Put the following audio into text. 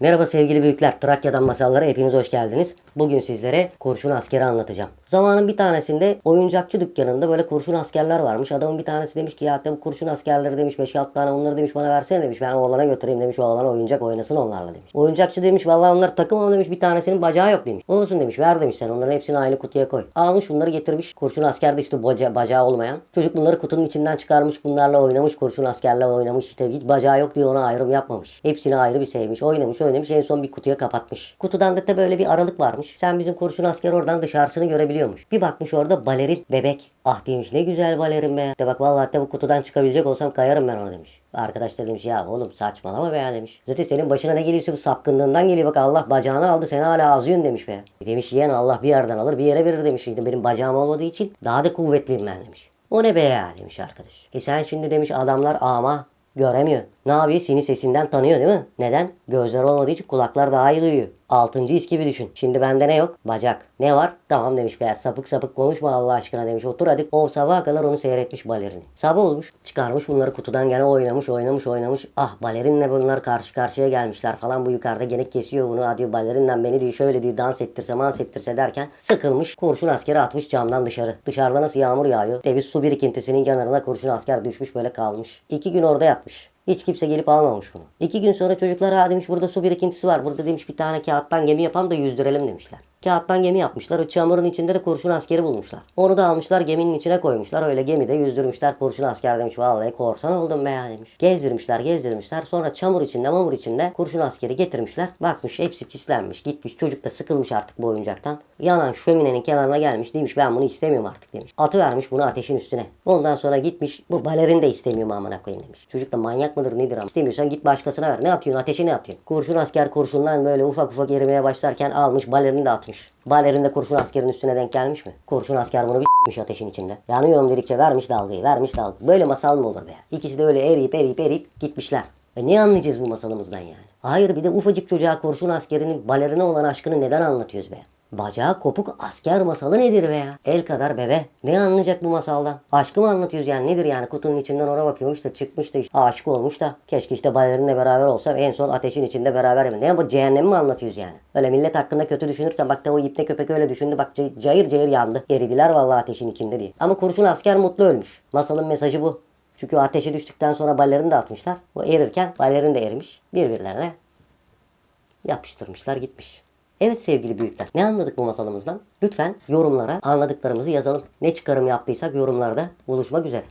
Merhaba sevgili büyükler. Trakya'dan masallara hepiniz hoş geldiniz. Bugün sizlere kurşun askeri anlatacağım. Zamanın bir tanesinde oyuncakçı dükkanında böyle kurşun askerler varmış. Adamın bir tanesi demiş ki ya bu kurşun askerleri demiş 5-6 tane onları demiş bana versene demiş. Ben oğlana götüreyim demiş. Oğlan oyuncak oynasın onlarla demiş. Oyuncakçı demiş vallahi onlar takım ama demiş bir tanesinin bacağı yok demiş. Olsun demiş ver demiş sen onların hepsini aynı kutuya koy. Almış bunları getirmiş. Kurşun askerde işte baca, bacağı olmayan. Çocuk bunları kutunun içinden çıkarmış bunlarla oynamış. Kurşun askerle oynamış işte hiç bacağı yok diye ona ayrım yapmamış. Hepsini ayrı bir sevmiş. Oynamış oynamış en son bir kutuya kapatmış. Kutudan da, böyle bir aralık varmış. Sen bizim kurşun asker oradan dışarısını görebiliyormuş. Bir bakmış orada balerin bebek. Ah demiş ne güzel balerin be. De bak vallahi de bu kutudan çıkabilecek olsam kayarım ben ona demiş. Arkadaş da demiş ya oğlum saçmalama be ya demiş. Zaten senin başına ne geliyorsa bu sapkınlığından geliyor bak Allah bacağını aldı seni hala azıyorsun demiş be. Demiş yeğen Allah bir yerden alır bir yere verir demiş. Şimdi benim bacağım olmadığı için daha da kuvvetliyim ben demiş. O ne be ya demiş arkadaş. E sen şimdi demiş adamlar ama göremiyor. Ne yapıyor? Seni sesinden tanıyor değil mi? Neden? Gözler olmadığı için kulaklar daha iyi duyuyor. Altıncı his gibi düşün. Şimdi bende ne yok? Bacak. Ne var? Tamam demiş be sapık sapık konuşma Allah aşkına demiş. Otur hadi. O sabaha kadar onu seyretmiş balerini. Sabah olmuş. Çıkarmış bunları kutudan gene oynamış oynamış oynamış. Ah balerinle bunlar karşı karşıya gelmişler falan. Bu yukarıda gene kesiyor bunu. Ha diyor balerinden beni diyor şöyle diyor dans ettirse dans ettirse derken sıkılmış. Kurşun askeri atmış camdan dışarı. Dışarıda nasıl yağmur yağıyor. Deviz su birikintisinin yanına kurşun asker düşmüş böyle kalmış. İki gün orada yatmış. Hiç kimse gelip almamış bunu. İki gün sonra çocuklar ha demiş burada su birikintisi var. Burada demiş bir tane kağıttan gemi yapalım da yüzdürelim demişler. Kağıttan gemi yapmışlar. O çamurun içinde de kurşun askeri bulmuşlar. Onu da almışlar geminin içine koymuşlar. Öyle gemide yüzdürmüşler. Kurşun asker demiş vallahi korsan oldum be ya demiş. Gezdirmişler gezdirmişler. Sonra çamur içinde mamur içinde kurşun askeri getirmişler. Bakmış hepsi pislenmiş. Gitmiş çocuk da sıkılmış artık bu oyuncaktan. Yanan şöminenin kenarına gelmiş. Demiş ben bunu istemiyorum artık demiş. Atı vermiş bunu ateşin üstüne. Ondan sonra gitmiş bu balerin de istemiyorum amına koyayım demiş. Çocuk da manyak mıdır nedir ama. İstemiyorsan git başkasına ver. Ne atıyorsun ateşe ne atıyorsun? Kurşun asker kurşundan böyle ufak ufak erimeye başlarken almış balerini de atmış. Balerin de kurşun askerin üstüne denk gelmiş mi? Kurşun asker bunu bir s**miş ateşin içinde. Yanıyorum dedikçe vermiş dalgayı, vermiş dalgayı. Böyle masal mı olur be? İkisi de öyle eriyip eriyip eriyip gitmişler. E ne anlayacağız bu masalımızdan yani? Hayır bir de ufacık çocuğa kurşun askerinin balerine olan aşkını neden anlatıyoruz be? Bacağı kopuk asker masalı nedir be ya? El kadar bebe. Ne anlayacak bu masaldan? Aşkı mı anlatıyoruz yani? Nedir yani? Kutunun içinden ona bakıyormuş da çıkmış da işte aşık olmuş da. Keşke işte balerinle beraber olsam en son ateşin içinde beraber mi? Ne bu cehennemi mi anlatıyoruz yani? Öyle millet hakkında kötü düşünürsen bak da o ipne köpek öyle düşündü bak cay- cayır cayır yandı. Eridiler vallahi ateşin içinde diye. Ama kurşun asker mutlu ölmüş. Masalın mesajı bu. Çünkü ateşe düştükten sonra balerini de atmışlar. O erirken balerin de erimiş. Birbirlerine yapıştırmışlar gitmiş. Evet sevgili büyükler ne anladık bu masalımızdan? Lütfen yorumlara anladıklarımızı yazalım. Ne çıkarım yaptıysak yorumlarda buluşmak üzere.